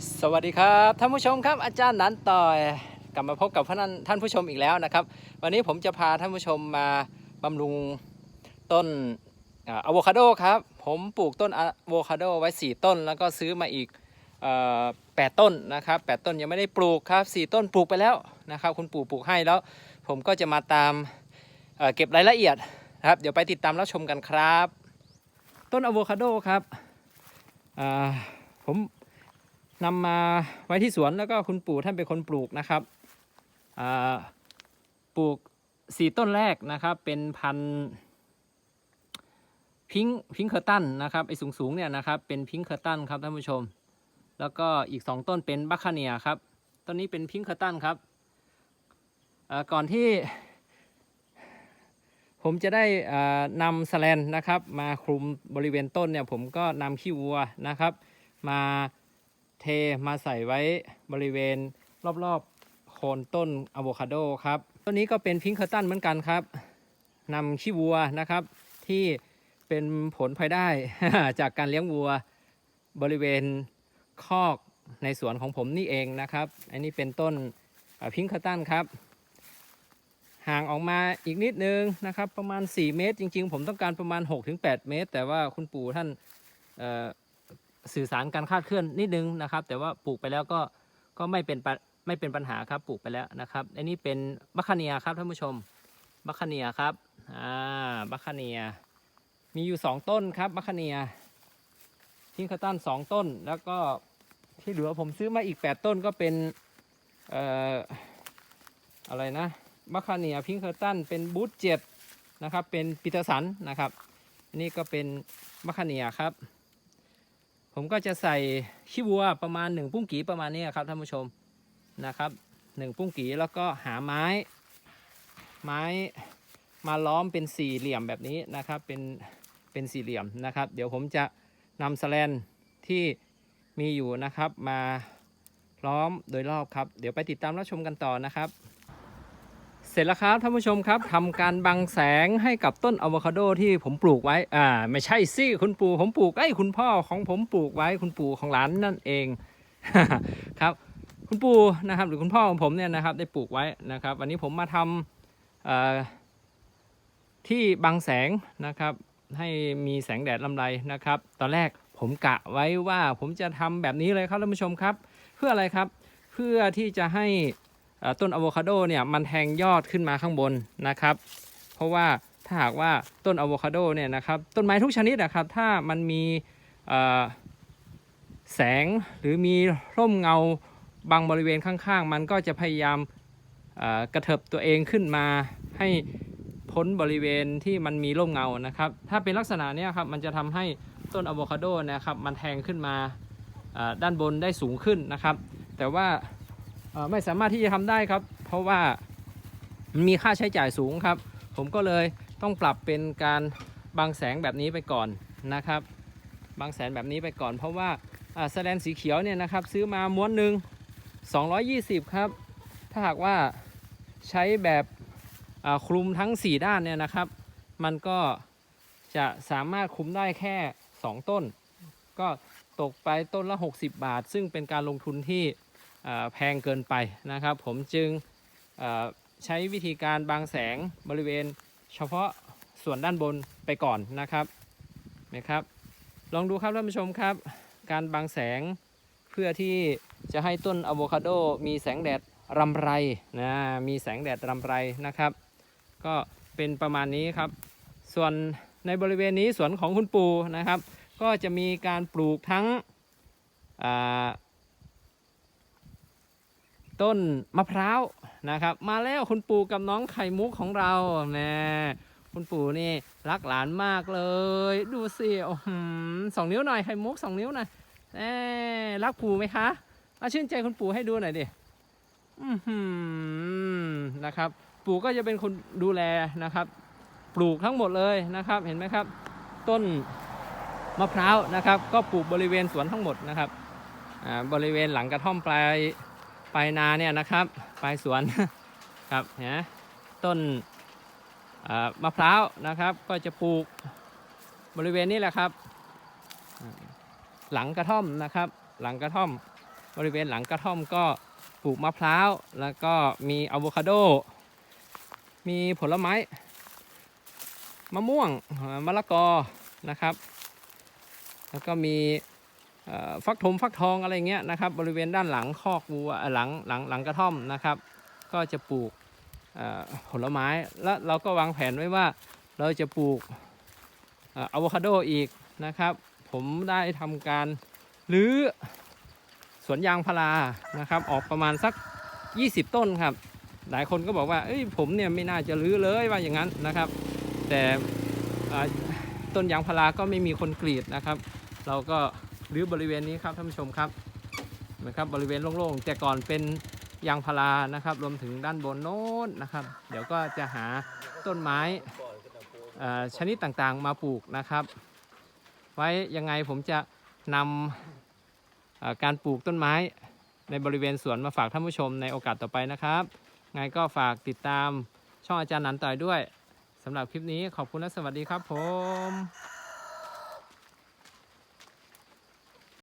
สวัสดีครับท่านผู้ชมครับอาจารย์นันต่อยกลับมาพบกับท่านท่านผู้ชมอีกแล้วนะครับ วันนี้ผมจะพาท่านผู้ชมมาบำรุงต้นอะโวคาโดครับ ผมปลูกต้นอะโวคาโดไว้ 4 ต้น แล้วก็ซื้อมาอีกแปดต้นนะครับแปดต้นยังไม่ได้ปลูกครับ 4 ต้นปลูกไปแล้วนะครับคุณปู่ปลูกให้แล้ว ผมก็จะมาตามเเก็บรายละเอียดนะครับเดี๋ยวไปติดตามรับชมกันครับ ต้นอะโวคาโดครับผม นำมาไว้ที่สวนแล้วก็คุณปู่ท่านเป็นคนปลูกนะครับปลูกสี่ต้นแรกนะครับ เป็นพันธุ์พิงค์พิงค์เคอร์ตันนะครับไอ้สูงสูงๆเนี่ยนะครับเป็นพิงค์เคอร์ตันครับท่านผู้ชม แล้วก็อีกสองต้นเป็นบัคคาเนียครับต้นนี้เป็นพิงค์เคอร์ตันครับก่อนที่ ผมจะได้นำสแลนนะครับ มาคลุมบริเวณต้นเนี่ยผมก็นำขี้วัวนะครับ มา เทมาใส่ไว้บริเวณรอบๆโคนต้นอะโวคาโดครับต้นนี้ก็เป็นพิงค์เคอร์ตันเหมือนกันครับนำขี้วัวนะครับที่เป็นผลพลอยได้จากการเลี้ยงวัวบริเวณคอกในสวนของผมนี่เองนะครับ อันนี้เป็นต้นพิงค์เคอร์ตันครับ ห่างออกมาอีกนิดนึงนะครับ ประมาณ 4 เมตร จริง ๆ ผมต้องการประมาณ 6-8 เมตร แต่ว่าคุณปู่ท่าน สื่อสารการคาดเคลื่อนนิดนึงนะครับ แต่ว่าปลูกไปแล้วก็ก็ไม่เป็นปะไม่เป็นปัญหาครับปลูกไปแล้วนะครับอันนี้เป็นบัคคเนียครับท่านผู้ชมบัคคเนียครับอ่าบัคคเนีย มีอยู่สองต้นครับบัคคเนียทิงคาตันสองต้น แล้วก็ที่เหลือผมซื้อมาอีกแปดต้นก็เป็นเอ่ออะไรนะบัคคเนียพิงเคอร์ตันเป็นบูธเจ็ดนะครับเป็นปีเตอร์สันนะครับอันนี้ก็เป็นบัคคเนียครับ ผมก็จะใส่ขี้วัวประมาณหนึ่งปุ้งกีประมาณนี้ครับท่านผู้ชมนะครับหนึ่งปุ้งกีแล้วก็หาไม้ ไม้มาล้อมเป็นสี่เหลี่ยมแบบนี้นะครับ เป็นเป็นสี่เหลี่ยมนะครับ เดี๋ยวผมจะนำสแลนที่มีอยู่นะครับมาล้อมโดยรอบครับ เดี๋ยวไปติดตามรับชมกันต่อนะครับ เสร็จแล้วครับท่านผู้ชมครับทำการบังแสงให้กับต้นอะโวคาโดที่ผมปลูกไว้อ่าไม่ใช่สิคุณปู่ผมปลูกไอ้คุณพ่อของผมปลูกไว้คุณปู่ของหลานนั่นเองครับคุณปู่นะครับหรือคุณพ่อของผมเนี่ยนะครับได้ปลูกไว้นะครับ วันนี้ผมมาทำที่บังแสงนะครับให้มีแสงแดดลำไรนะครับ ตอนแรกผมกะไว้ว่าผมจะทำแบบนี้เลยครับท่านผู้ชมครับ เพื่ออะไรครับ เพื่อที่จะให้ ต้นอะโวคาโดเนี่ยมันแทงยอดขึ้นมาข้างบนนะครับ เพราะว่าถ้าหากว่าต้นอะโวคาโดเนี่ยนะครับต้นไม้ทุกชนิดนะครับถ้ามันมีแสงหรือมีร่มเงาบางบริเวณข้างๆ มันก็จะพยายามกระเถิบตัวเองขึ้นมาให้พ้นบริเวณที่มันมีร่มเงานะครับ ถ้าเป็นลักษณะนี้ครับมันจะทำให้ต้นอะโวคาโดนะครับมันแทงขึ้นมาด้านบนได้สูงขึ้นนะครับ แต่ว่า ไม่สามารถที่จะทำได้ครับ เพราะว่ามันมีค่าใช้จ่ายสูงครับ ผมก็เลยต้องปรับเป็นการบางแสงแบบนี้ไปก่อนนะครับบางแสงแบบนี้ไปก่อน เพราะว่าแสแลนสีเขียวเนี่ยนะครับ ซื้อมาม้วนหนึ่ง220 ครับ ถ้าหากว่าใช้แบบคลุมทั้ง 4 ด้านเนี่ยนะครับ มันก็จะสามารถคลุมได้แค่ 2 ต้น ก็ตกไปต้นละ 60 บาท ซึ่งเป็นการลงทุนที่ แพงเกินไปนะครับ ผมจึงใช้วิธีการบางแสงบริเวณเฉพาะส่วนด้านบนไปก่อนนะครับนะครับ ลองดูครับท่านผู้ชมครับ การบางแสงเพื่อที่จะให้ต้นอะโวคาโดมีแสงแดดรำไรนะมีแสงแดดรำไรนะครับ ก็เป็นประมาณนี้ครับ ส่วนในบริเวณนี้สวนของคุณปู่นะครับ ก็จะมีการปลูกทั้งอ่า ต้นมะพร้าวนะครับ มาแล้วคุณปู่กับน้องไข่มุกของเราแน่คุณปู่นี่รักหลานมากเลย ดูสิโอ้โหสองนิ้วหน่อยไข่มุกสองนิ้วหน่อยแน่รักปู่ไหมคะมาชื่นใจคุณปู่ให้ดูหน่อยดิอือหือนะครับ ปู่ก็จะเป็นคนดูแลนะครับ ปลูกทั้งหมดเลยนะครับ เห็นไหมครับ ต้นมะพร้าวนะครับ ก็ปลูกบริเวณสวนทั้งหมดนะครับบริเวณหลังกระท่อมปลาย ปลายนาเนี่ยนะครับปลายสวนครับเห็นะต้นมะพร้าวนะครับก็จะปลูกบริเวณนี้แหละครับ หลังกระท่อมนะครับ หลังกระท่อม บริเวณหลังกระท่อมก็ปลูกมะพร้าวแล้วก็มีอะโวคาโด มีผลไม้มะม่วงมะละกอนะครับ แล้วก็มี ฟักทมฟักทองอะไรเงี้ยนะครับ บริเวณด้านหลังคอกวัวหลังหลังหลังกระท่อมนะครับ ก็จะปลูกผลไม้แล้วเราก็วางแผนไว้ว่าเราจะปลูกอะโวคาโดอีกนะครับ ผมได้ทำการรื้อสวนยางพารานะครับ ออกประมาณสัก 20 ต้นครับ หลายคนก็บอกว่าเอ้ยผมเนี่ยไม่น่าจะรื้อเลยว่าอย่างนั้นนะครับ แต่ต้นยางพาราก็ไม่มีคนกรีดนะครับ เราก็ หรือบริเวณนี้ครับท่านผู้ชมครับนะครับบริเวณโล่งๆแต่ก่อนเป็นยางพารานะครับ รวมถึงด้านบนโน้นนะครับ เดี๋ยวก็จะหาต้นไม้ชนิดต่างๆมาปลูกนะครับ ไว้ยังไงผมจะนำการปลูกต้นไม้ในบริเวณสวนมาฝากท่านผู้ชมในโอกาสต่อไปนะครับไงก็ฝากติดตามช่องอาจารย์หนันต่อยด้วยสำหรับคลิปนี้ขอบคุณและสวัสดีครับผม